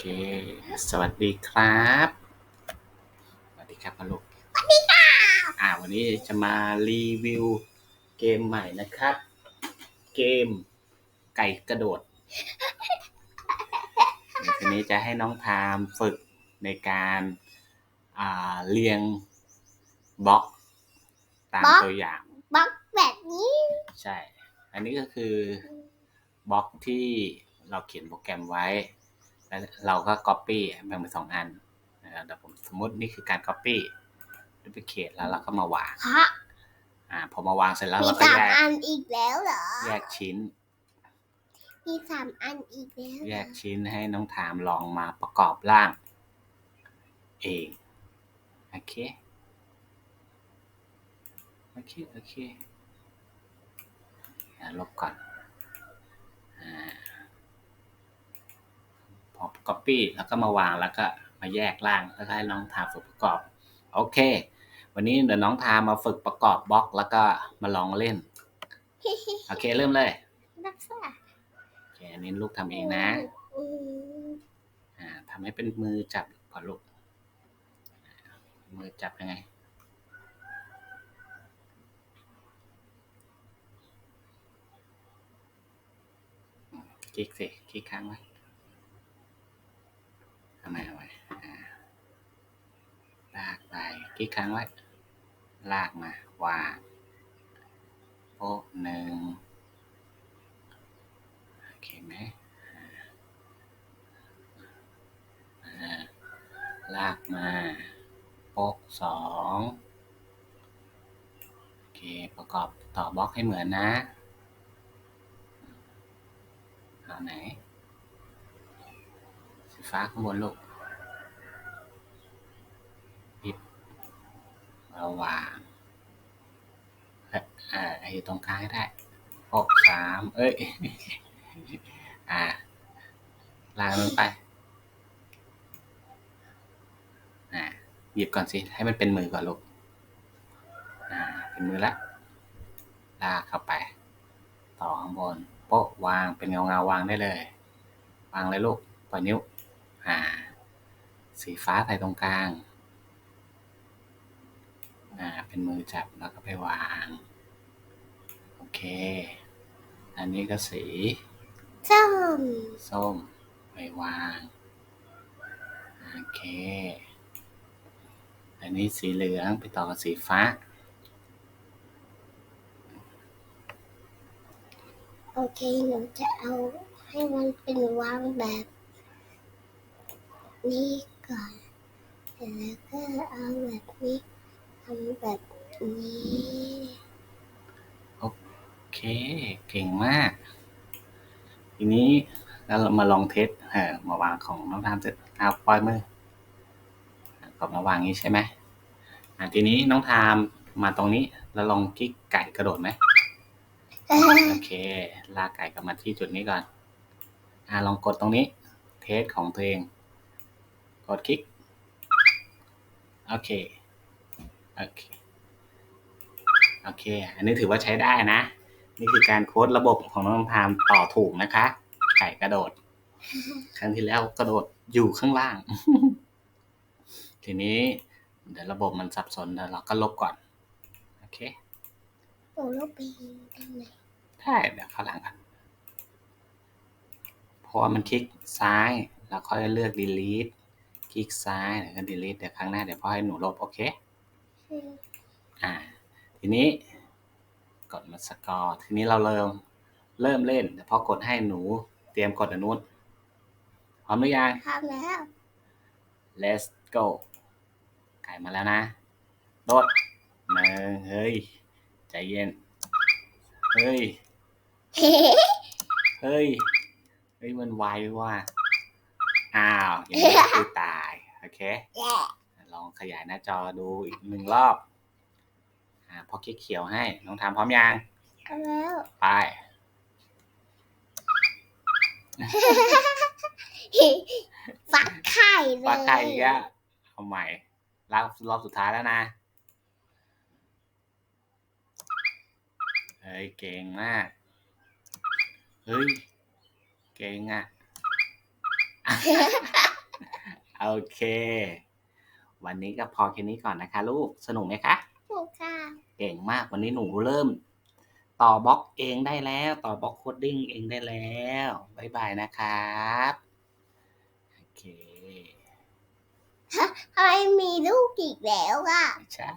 เค สวัสดีครับ สวัสดีครับพ่อลูกสวัสดีค่ะอ่า วันนี้จะมารีวิวเกมใหม่นะครับ เกมไก่กระโดดเดี๋ยวทีนี้จะให้น้องทามฝึกในการอ่าเรียงบล็อก ตามบล็อก ตัวอย่าง บล็อกแบบนี้ใช่ อันนี้ก็คือบล็อกที่เราเขียนโปรแกรมไว้ แล้วเราก็ Copy แบ่งเป็นสองอันนะครับเดี๋ยวผมสมมตินี่คือการ Copy Duplicate แล้วเราก็มาวางฮะอ่าพอมาวางเสร็จแล้วมีเราก็สามแยกอันอีกแล้วเหรอ แยกชิ้น มีสามอันอีกแล้วเหรอแยกชิ้นให้น้องถามลองมาประกอบร่าง เองโอเคโอเคโอเคอะลบก่อนอา พอ copy แล้วก็มาวางแล้วก็มาแยกร่างแล้วก็ให้น้องทามฝึกประกอบ โอเค วันนี้เดี๋ยวน้องทามมาฝึกประกอบบล็อกแล้วก็มาลองเล่น โอเคเริ่มเลยนักษาโอเคอันนี้ลูกทำเองนะอืมอ่าทำให้เป็นมือจับก่อนลูกอ่ามือจับยังไงคลิกสิคลิกค้างไว้ทำไมเอาไว้อ่าลากไป ค ลิกค้างไว้ ลากมาวางโป๊ะหนึ่งโอเคไหมลากมาโป๊กสองโอเคประกอบต่อบล็อกให้เหมือนนะเอาไหนสีฟ้าข้างบนลูกปิด เอาวางเอ่ออ่าไอ้อยู่ตรงกลางได้หกสามเอ้ย อ่าลางลงไปอ่าหยิบก่อนสิ ให้มันเป็นมือก่อนลูกอ่าเป็นมือละลากเข้าไป ต่อข้างบนโป๊ะวางเป็นเงาเงาวางได้เลย วางเลยลูกปล่อยนิ้ว อ่า สีฟ้าใส่ตรงกลาง อ่าเป็นมือจับแล้วก็ไปวาง โอเค อันนี้ก็สี ส้ม ส้ม ไปวาง โอเค อันนี้สีเหลืองไปต่อกับสีฟ้า โอเคหนูจะเอาให้มันเป็นวางแบบ นี้ก่อน แล้วก็เอาแบบนี้ ทำแบบนี้โอเค เก่งมาก ทีนี้แล้วเรามาลองเทสเออมาวางของน้องทามเสร็จเอาปล่อยมืออะก็มาวางนี้ใช่ไหมอะทีนี้น้องทามมาตรงนี้ แล้วลองคลิกไก่กระโดดไหมโอเค ลากไก่กลับมาที่จุดนี้ก่อนอ่าลองกดตรงนี้ เทสของตัวเอง กดคลิก โอเค โอเคโอเค อันนี้ถือว่าใช้ได้นะ นี่คือการโค้ดระบบของน้องพามต่อถูกนะคะไก่กระโดด ครั้งที่แล้วกระโดดอยู่ข้างล่าง ทีนี้ เดี๋ยวระบบมันสับสนเดี๋ยวเราก็ลบก่อน โอเคโอ้ลูกปีนได้ไหมได้เดี๋ยวข้างหลังกันเพราะว่ามันคลิกซ้ายแล้วค่อยเลือก delete คลิกซ้ายแล้วก็ delete เดี๋ยวครั้งหน้าเดี๋ยวพ่อให้หนูลบ โอเค อืมอ่า ทีนี้ กดมาสกอร์ ทีนี้เราเริ่มเริ่มเล่นเดี๋ยวพ่อกดให้หนูเตรียมกดอนนุนพร้อมหรือยังทำแล้ว let's go ไก่มาแล้วนะโดดหนึ่งเฮ้ย ใจเย็น เฮ้ย เฮ้ย เฮ้ย มันไวว่ะ อ้าว อย่างนี้ก็คือตาย โอเค ลองขยายหน้าจอดูอีกหนึ่งรอบอ่าพอคลิกเขียวให้ น้องทำพร้อมยังก็แล้วไป ฟักไข่เลยปลาไก่อีกแล้วเอาใหม่รอบรอบสุดท้ายแล้วนะ เฮ้ย เก่งมาก เฮ้ย เก่งอะโอเค วันนี้ก็พอแค่นี้ก่อนนะคะ ลูกสนุกไหมคะถูกค่ะ เก่งมากวันนี้หนูเริ่ม ต่อบล็อกเองได้แล้ว ต่อบล็อกโคดดิ้งเองได้แล้วบ๊ายบายนะครับโอเคทำไมมีลูกอีกแล้วอะใช่